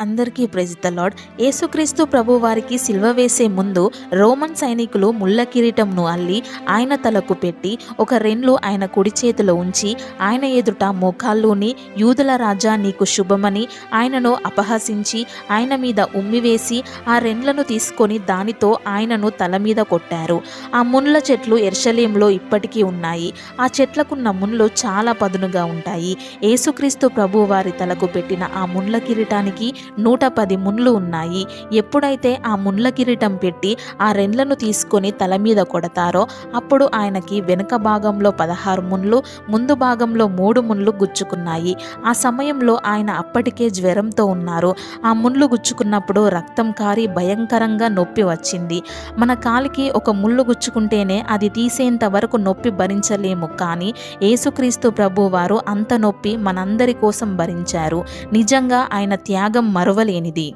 అందరికీ praise the lord యేసుక్రీస్తు ప్రభు వారికి సిల్వ వేసే ముందు రోమన్ సైనికులు ముళ్ళ కిరీటంను అల్లి ఆయన తలకు పెట్టి ఒక రెన్లు ఆయన కుడి చేతిలో ఉంచి ఆయన ఎదుట మోకాల్లోని యూదుల రాజా నీకు శుభమని ఆయనను అపహసించి ఆయన మీద ఉమ్మివేసి ఆ రెండ్లను తీసుకొని దానితో ఆయనను తల మీద కొట్టారు. ఆ ముళ్ళ చెట్లు ఎర్షలేంలో ఇప్పటికీ ఉన్నాయి. ఆ చెట్లకున్న ముళ్ళు చాలా పదునుగా ఉంటాయి. యేసుక్రీస్తు ప్రభు వారి తలకు పెట్టిన ఆ ముళ్ళ కిరీటానికి నూట పది ముళ్ళు ఉన్నాయి. ఎప్పుడైతే ఆ ముళ్ళ కిరీటం పెట్టి ఆ రెండ్లను తీసుకొని తల మీద కొడతారో అప్పుడు ఆయనకి వెనుక భాగంలో పదహారు ముళ్ళు ముందు భాగంలో మూడు ముళ్ళు గుచ్చుకున్నాయి. ఆ సమయంలో ఆయన అప్పటికే జ్వరంతో ఉన్నారు. ఆ ముళ్ళు గుచ్చుకున్నప్పుడు రక్తం కారి భయంకరంగా నొప్పి వచ్చింది. మన కాలికి ఒక ముళ్ళు గుచ్చుకుంటేనే అది తీసేంత వరకు నొప్పి భరించలేము. కానీ యేసుక్రీస్తు ప్రభు వారు అంత నొప్పి మనందరి కోసం భరించారు. నిజంగా ఆయన త్యాగం మరువలేనిది.